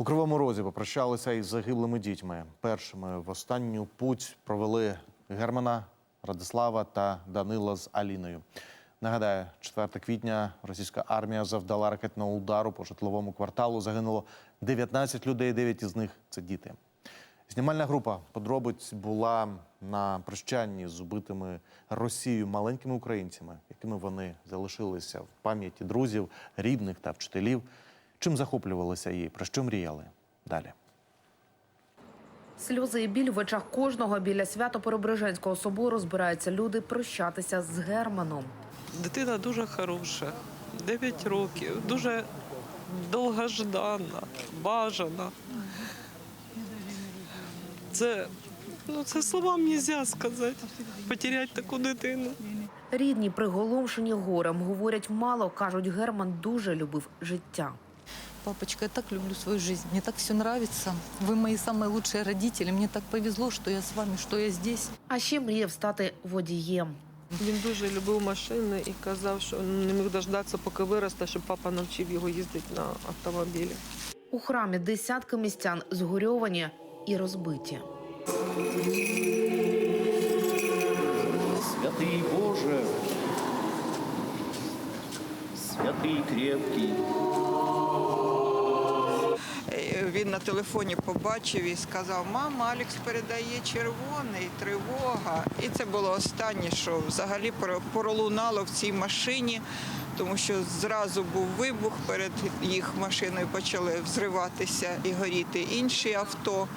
У Кривому Розі попрощалися із загиблими дітьми. Першими в останню путь провели Германа, Радислава та Данила з Аліною. Нагадаю, 4 квітня російська армія завдала ракетного удару по житловому кварталу. Загинуло 19 людей, 9 із них це діти. Знімальна група подробиць була на прощанні з убитими Росією маленькими українцями, якими вони залишилися в пам'яті друзів, рідних та вчителів. Чим захоплювалися і про що мріяли? Далі. Сльози і біль в очах кожного біля свято-Перебреженського собору збираються люди прощатися з Германом. Дитина дуже хороша, 9 років, дуже довгождана, бажана. Це, ну, це словам нельзя сказати. Потеряти таку дитину. Рідні, приголомшені горем, говорять мало, кажуть, Герман дуже любив життя. Папочка, я так люблю свою жизнь, мне так все нравится. Вы мои самые лучшие родители. Мне так повезло, что я с вами, что я здесь. А ще мріяв стати водієм. Він дуже любив машини і казав, що не міг дождатися, поки виросте, щоб папа навчив його їздити на автомобілі. У храмі десятки містян згорьовані і розбиті. Святий Боже, святий крепкий. Він на телефоні побачив і сказав: Мама, Алекс передає червоний, тривога. І це було останнє, що взагалі пролунало в цій машині, тому що зразу був вибух перед їх машиною, почали взриватися і горіти інші авто.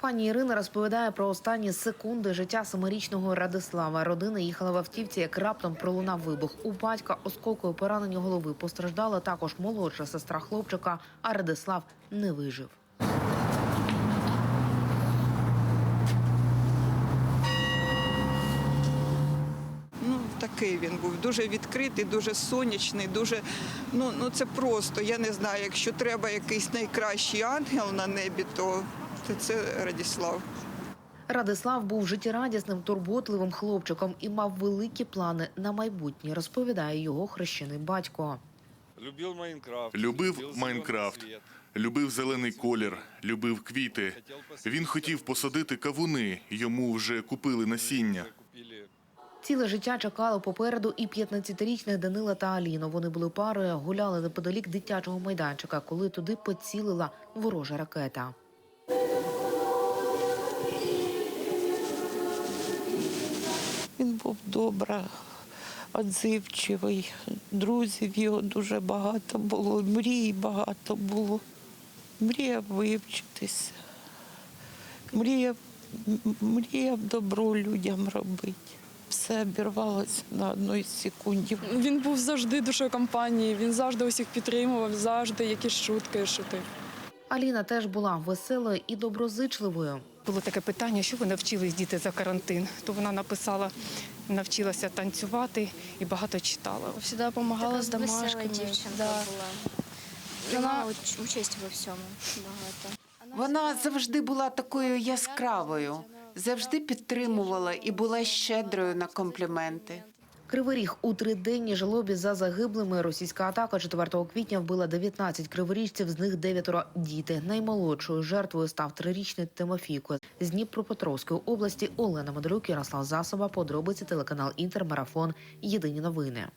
Пані Ірина розповідає про останні секунди життя семирічного Радислава. Родина їхала в автівці, як раптом пролунав вибух. У батька осколкою поранення голови постраждала також молодша сестра хлопчика, а Радислав не вижив. Такий він був дуже відкритий, дуже сонячний, дуже ну, ну це просто. Я не знаю, якщо треба якийсь найкращий ангел на небі, то це Радіслав. Радислав був життєрадісним, турботливим хлопчиком і мав великі плани на майбутнє, розповідає його хрещений батько. Любив Майнкрафт. Любив Майнкрафт, любив зелений колір, любив квіти. Він хотів посадити кавуни, йому вже купили насіння. Ціле життя чекало попереду і 15-річних Данила та Аліну. Вони були парою, гуляли неподалік дитячого майданчика, коли туди поцілила ворожа ракета. Він був добра, відзивчивий. Друзів його дуже багато було, мрій багато було. Мріяв вивчитися. Мріяв, мріяв добро людям робити. Все обірвалося на одній секунді. Він був завжди душою компанії, він завжди усіх підтримував, завжди якісь шутки шутив. Аліна теж була веселою і доброзичливою. Було таке питання, що ви навчились діти за карантин. То вона написала, навчилася танцювати і багато читала. Всегда помогала з Весела домашками. дівчинка Да. була. Уч- участь во всьому багато. Вона завжди була такою яскравою, завжди підтримувала і була щедрою на компліменти. Кривий ріг у триденній жалобі за загиблими. Російська атака 4 квітня вбила 19 криворіжців, з них дев'ятеро діти. Наймолодшою жертвою став трирічний Тимофійко. З Дніпропетровської області Олена Модолюк, Ярослав Засоба, подробиці телеканал Інтермарафон. Єдині новини.